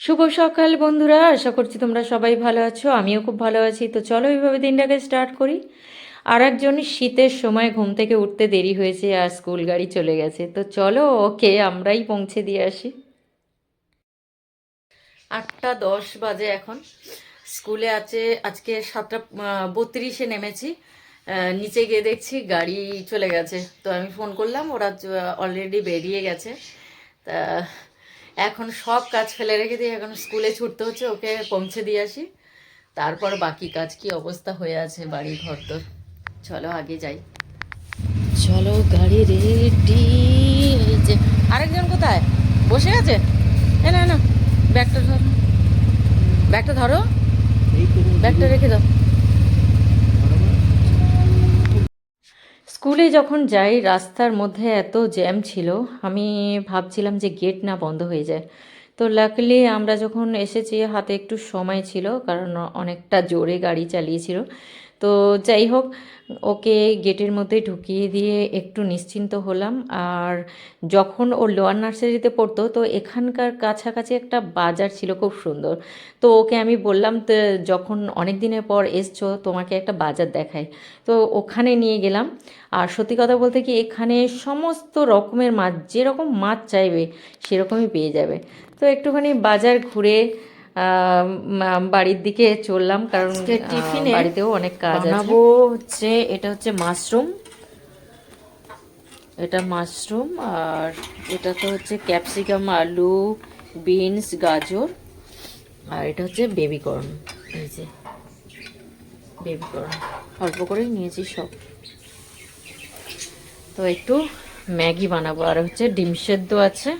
শুভ সকাল বন্ধুরা, আশা করছি তোমরা সবাই ভালো আছো, আমিও খুব ভালো আছি। তো চলো এইভাবে দিনটাকে স্টার্ট করি। আর একজন শীতের সময় ঘুম থেকে উঠতে দেরি হয়েছে আর স্কুল গাড়ি চলে গেছে। তো চলো, ওকে আমরাই পৌঁছে দিয়ে আসি। আটটা দশ বাজে এখন। স্কুলে আছে, আজকে সাতটা বত্রিশে নেমেছি। নিচে গিয়ে দেখছি গাড়ি চলে গেছে। তো আমি ফোন করলাম, ওরা অলরেডি বেরিয়ে গেছে। তা এখন সব কাজ ফেলে রেখে দিয়ে এখন স্কুলে ছুটতে হচ্ছে ওকে পৌঁছে দিয়ে আসি। তারপর বাকি কাজ কি অবস্থা হয়ে আছে বাড়ি ঘর তোর? চলো আগে যাই। চলো গাড়ি রেডি যে আরেকজন কোথায়? বসে আছে? না না ব্যাগটা ধরো। ব্যাগটা ধরো। ব্যাগটা রেখে দাও। স্কুলে যখন যাই, রাস্তার মধ্যে এত জ্যাম ছিল, আমি ভাবছিলাম যে গেট না বন্ধ হয়ে যায়। তো লাকলি আমরা যখন এসেছি, হাতে একটু সময় ছিল, কারণ অনেকটা জোরে গাড়ি চালিয়েছিল। তো যাই হোক, ওকে গেটের মধ্যে ঢুকিয়ে দিয়ে একটু নিশ্চিন্ত হলাম। আর যখন ও লোয়ার নার্সারিতে পড়তো, তো এখানকার কাছাকাছি একটা বাজার ছিল খুব সুন্দর। তো ওকে আমি বললাম, তো, যখন অনেক দিনের পর এসছো, তোমাকে একটা বাজার দেখাই। তো ওখানে নিয়ে গেলাম। আর সত্যি কথা বলতে কি, এখানে সমস্ত রকমের মাছ, যেরকম মাছ চাইবে, সেরকমই পেয়ে যাবে। তো একটুখানি বাজার ঘুরে বাড়ির দিকে চললাম কারণ টিফিনে বাড়িতেও অনেক কাজ আছে। হচ্ছে এটা হচ্ছে মাশরুম। এটা মাশরুম আর এটা তো হচ্ছে ক্যাপসিকাম আলু বিনস গাজর আর এটা হচ্ছে বেবি কর্ন এই যে বেবি কর্ন অল্প করেই নিয়েছি সব। তো একটু ম্যাগি বানাবো আর হচ্ছে ডিম সেদ্ধ আছে।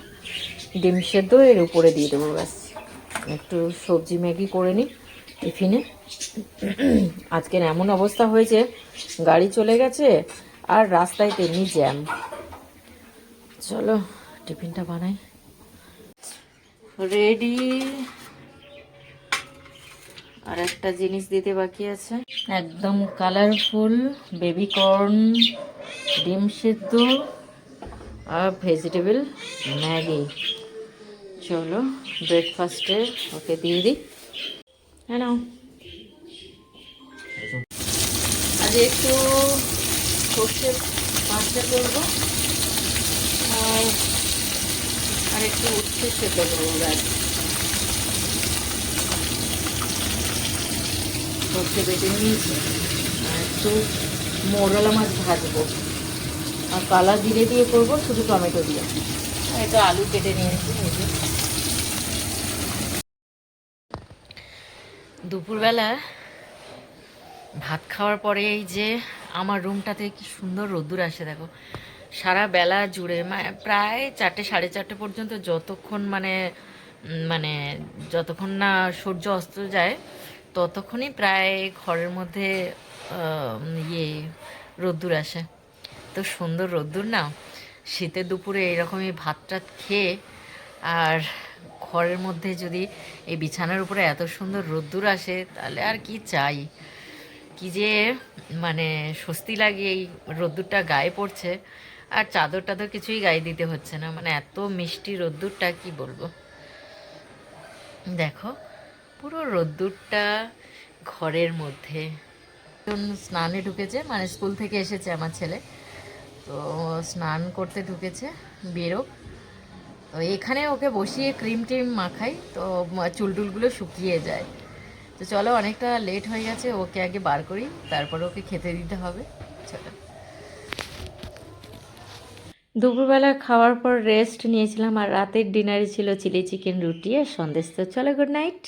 ডিম সেদ্ধ এর উপরে দিয়ে দেবো ব্যাস। একটু সবজি ম্যাগি করে নিই টিফিনে। আজকের এমন অবস্থা হয়েছে, গাড়ি চলে গেছে আর রাস্তায় তেমনি জ্যাম। চলো, টিফিনটা বানাই। রেডি। আর একটা জিনিস দিতে বাকি আছে। একদম কালারফুল বেবি কর্ন, ডিম সেদ্ধ আর ভেজিটেবল ম্যাগি। চলো ব্রেকফাস্টে ওকে দিয়ে দিই। হ্যাঁ নাও। আজ একটু সর্ষে পাঁচটা করব। আর একটু উচ্ছে সেদ্ধ করব গাছ সর্ষে বেটে নিয়েছি। আর একটু মোরলা মাছ ভাজবো। আর কালা জিরে দিয়ে করব, শুধু টমেটো দিয়ে। আর একটু আলু কেটে নিয়েছি দুপুরবেলা ভাত খাওয়ার পরে এই যে আমার রুমটাতে কি সুন্দর রোদ্দুর আসে, দেখো। সারা বেলা জুড়ে মানে প্রায় চারটে, সাড়ে চারটে পর্যন্ত যতক্ষণ মানে মানে যতক্ষণ না সূর্য অস্ত যায়, ততক্ষণই প্রায় ঘরের মধ্যে ইয়ে রোদ্দুর আসে। তো সুন্দর রোদ্দুর না? শীতের দুপুরে এরকমই ভাত টাত খেয়ে আর ঘরের মধ্যে যদি এই বিছানার উপরে এত সুন্দর রোদ্দুর আসে, তাহলে আর কি চাই? কি যে মানে স্বস্তি লাগে এই রোদ্দুরটা গায়ে পড়ছে। আর চাদর টাদর কিছুই গায়ে দিতে হচ্ছে না। মানে এত মিষ্টি রোদ্দুরটা, কি বলব? দেখো, পুরো রোদ্দুরটা ঘরের মধ্যে। স্নানে ঢুকেছে মানে স্কুল থেকে এসেছে আমার ছেলে। তো স্নান করতে ঢুকেছে বেরো তো এখানে ওকে বসিয়ে ক্রিম টিম মাখাই, তো চুল টুলগুলো শুকিয়ে যায়। তো চলো, অনেকটা লেট হয়ে গেছে, ওকে আগে বার করি, তারপর ওকে খেতে দিতে হবে। চলো। দুপুরবেলা খাওয়ার পর রেস্ট নিয়েছিলাম, আর রাতের ডিনারে ছিল চিলি চিকেন রুটি আর সন্দেশ। তো চলো গুড নাইট